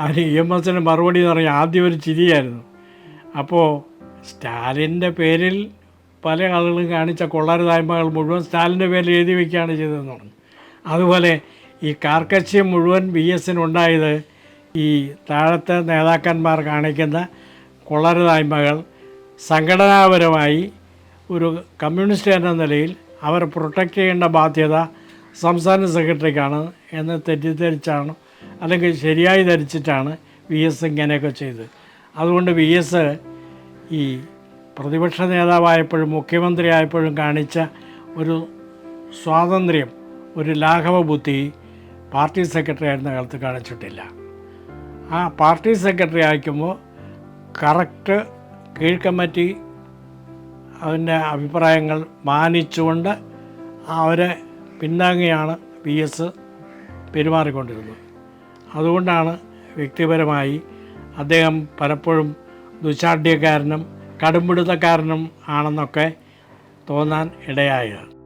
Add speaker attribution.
Speaker 1: അതിന് E M എസിന് മറുപടി എന്ന് പറഞ്ഞാൽ ആദ്യം ഒരു ചിരിയായിരുന്നു. അപ്പോൾ സ്റ്റാലിന്റെ പേരിൽ പല ആളുകളും കാണിച്ച കൊള്ളരുതായ്മകൾ മുഴുവൻ സ്റ്റാലിന്റെ പേരിൽ എഴുതി വയ്ക്കുകയാണ് ചെയ്തതെന്ന് പറഞ്ഞു. അതുപോലെ ഈ കാർക്കശ്യം മുഴുവൻ ബി എസിനുണ്ടായത് ഈ താഴത്തെ നേതാക്കന്മാർ കാണിക്കുന്ന കൊള്ളരുതായ്മകൾ സംഘടനാപരമായി ഒരു കമ്മ്യൂണിസ്റ്റ് എന്ന നിലയിൽ അവർ പ്രൊട്ടക്റ്റ് ചെയ്യേണ്ട ബാധ്യത സംസ്ഥാന സെക്രട്ടറിക്കാണ് എന്ന് തെറ്റിദ്ധരിച്ചാണ് അല്ലെങ്കിൽ ശരിയായി ധരിച്ചിട്ടാണ് വി എസ് ഇങ്ങനെയൊക്കെ ചെയ്തത്. അതുകൊണ്ട് വി എസ് ഈ പ്രതിപക്ഷ നേതാവായപ്പോഴും മുഖ്യമന്ത്രി ആയപ്പോഴും കാണിച്ച ഒരു സ്വാതന്ത്ര്യം ഒരു ലാഘവ ബുദ്ധി പാർട്ടി സെക്രട്ടറി ആയിരുന്ന കാലത്ത് കാണിച്ചിട്ടില്ല. ആ പാർട്ടി സെക്രട്ടറി ആയിക്കുമ്പോൾ കറക്റ്റ് കീഴ്ക്കമ്മിറ്റി അതിന്റെ അഭിപ്രായങ്ങൾ മാനിച്ചുകൊണ്ട് അവരെ പിന്താങ്ങിയാണ് പി എസ് പെരുമാറിക്കൊണ്ടിരുന്നത്. അതുകൊണ്ടാണ് വ്യക്തിപരമായി അദ്ദേഹം പലപ്പോഴും ദുശാഠ്യക്കാരനും കടുംപിടുത്തക്കാരനും ആണെന്നൊക്കെ തോന്നാൻ ഇടയായത്.